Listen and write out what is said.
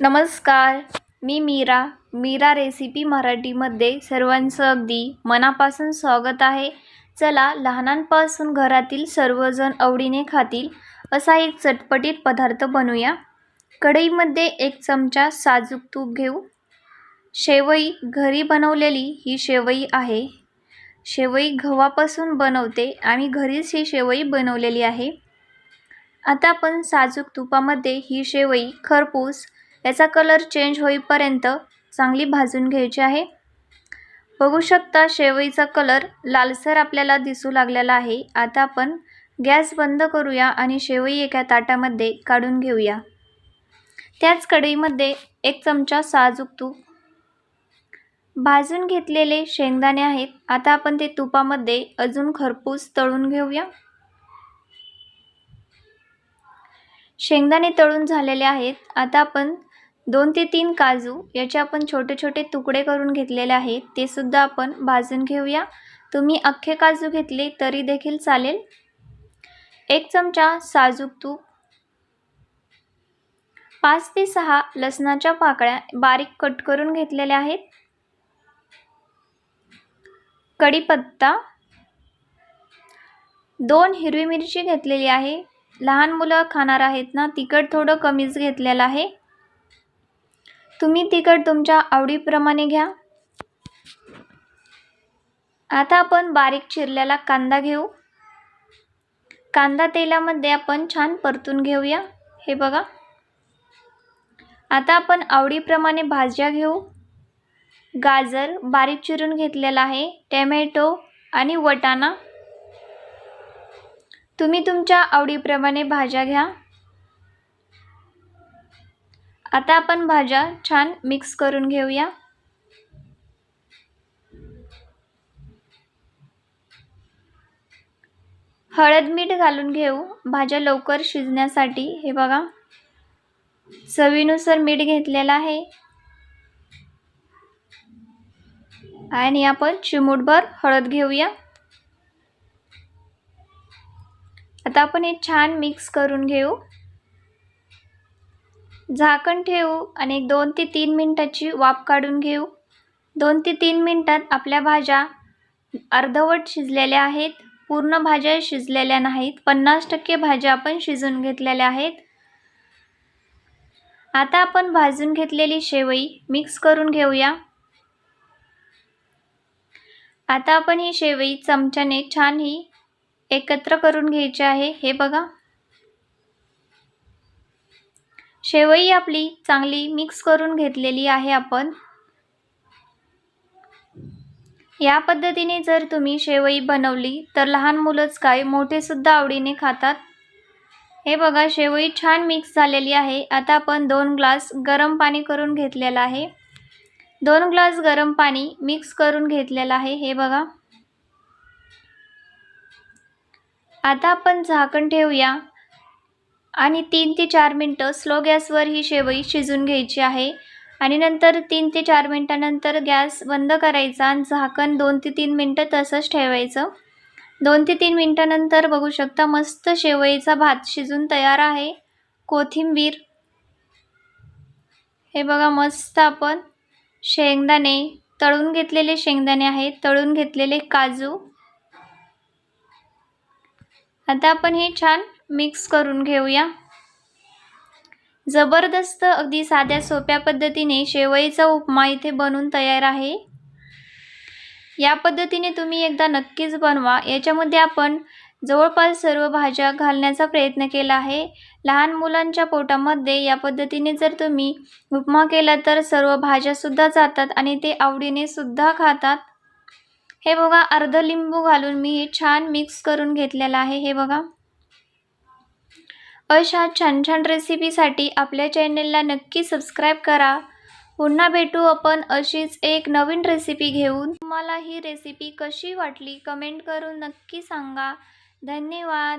नमस्कार मी मीरा. मीरा रेसिपी मराठीमध्ये सर्वांचं अगदी मनापासून स्वागत आहे. चला लहानांपासून घरातील सर्वजण आवडीने खातील असा एक चटपटीत पदार्थ बनवूया. कढईमध्ये एक चमचा साजूक तूप घेऊ. शेवई घरी बनवलेली ही शेवई आहे. शेवई गव्हापासून बनवते आम्ही घरीच ही शेवई बनवलेली आहे. आता आपण साजूक तुपामध्ये ही शेवई खरपूस याचा कलर चेंज होईपर्यंत चांगली भाजून घ्यायची आहे. बघू शकता शेवईचा कलर लालसर आपल्याला दिसू लागलेला आहे. आता आपण गॅस बंद करूया आणि शेवई एका ताटामध्ये काढून घेऊया. त्याच कढईमध्ये एक चमचा साजूक तूप भाजून घेतलेले शेंगदाणे आहेत. आता आपण ते तुपामध्ये अजून खरपूस तळून घेऊया. शेंगदाणे तळून झालेले आहेत. आता आपण दोन ते तीन काजू याचे आपण छोटे छोटे तुकडे करून घेतलेले आहेत ते सुद्धा आपण भाजून घेऊया. तुम्ही अख्खे काजू घेतले तरी देखील चालेल. एक चमचा साजूक तूप पाच ते सहा लसणाच्या पाकळ्या बारीक कट करून घेतलेल्या आहेत. कढीपत्ता दोन हिरवी मिरची घेतलेली आहे. लहान मुलं खाणार आहेत ना तिखट थोडं कमीच घेतलेलं आहे. तुम्ही तिखट तुमच्या आवडीप्रमाणे घ्या. आता आपण बारीक चिरलेला कांदा घेऊ. कांदा तेलामध्ये आपण छान परतून घेऊया. हे बघा. आता आपण आवडीप्रमाणे भाज्या घेऊ. गाजर बारीक चिरून घेतलेला आहे. टॅमॅटो आणि वटाणा. तुम्ही तुमच्या आवडीप्रमाणे भाज्या घ्या. आता आपण भाज्या छान मिक्स करून घेऊया. हळद मीठ घालून घेऊ. भाज्या लवकर शिजण्यासाठी. हे बघा. चवीनुसार मीठ घेतलेलं आहे. आणि आपण चिमूटभर हळद घेऊया. आता आपण हे छान मिक्स करून घेऊ. झाकण ठेवू आणि एक दोन ते तीन मिनटाची वाफ काढून घेऊ. दोन ते तीन मिनटात आपल्या भाज्या अर्धवट शिजलेल्या आहेत. पूर्ण भाज्या शिजलेल्या नाहीत. पन्नास टक्के भाज्या आपण शिजून घेतलेल्या आहेत. आता आपण भाजून घेतलेली शेवई मिक्स करून घेऊया. आता आपण ही शेवई चमच्याने छान ही एकत्र करून घ्यायची आहे. हे बघा. शेवई आपली चांगली मिक्स करून घेतलेली आहे आपण. या पद्धतीने जर तुम्ही शेवई बनवली तर लहान मुलंच काय मोठेसुद्धा आवडीने खातात. हे बघा शेवई छान मिक्स झालेली आहे. आता आपण दोन ग्लास गरम पाणी करून घेतलेलं आहे. दोन ग्लास गरम पाणी मिक्स करून घेतलेलं आहे. हे बघा. आता आपण झाकण ठेवूया. आणि तीन ते चार मिनटं स्लो गॅसवर ही शेवई शिजून घ्यायची आहे. आणि नंतर तीन ते चार मिनटानंतर गॅस बंद करायचा आणि झाकण दोन ते तीन मिनटं तसंच ठेवायचं. दोन ते तीन मिनटानंतर बघू शकता मस्त शेवईचा भात शिजून तयार आहे. कोथिंबीर. हे बघा मस्त आपण शेंगदाणे तळून घेतलेले शेंगदाणे आहेत तळून घेतलेले काजू. आता आपण हे छान मिक्स करून घेऊया. जबरदस्त अगदी साध्या सोप्या पद्धतीने शेवईचा उपमा इथे बनून तयार आहे. या पद्धतीने तुम्ही एकदा नक्कीच बनवा. याच्यामध्ये आपण जवळपास सर्व भाज्या घालण्याचा प्रयत्न केला आहे. लहान मुलांच्या पोटामध्ये या पद्धतीने जर तुम्ही उपमा केला तर सर्व भाज्यासुद्धा जातात आणि ते आवडीने सुद्धा खातात. हे बघा अर्ध लिंबू घालून मी हे छान मिक्स करून घेतलेलं आहे. हे बघा. अशा छान छान रेसिपीसाठी आपल्या चॅनेलला नक्की सबस्क्राईब करा. पुन्हा भेटू आपण अशीच एक नवीन रेसिपी घेऊन. तुम्हाला ही रेसिपी कशी वाटली कमेंट करून नक्की सांगा. धन्यवाद.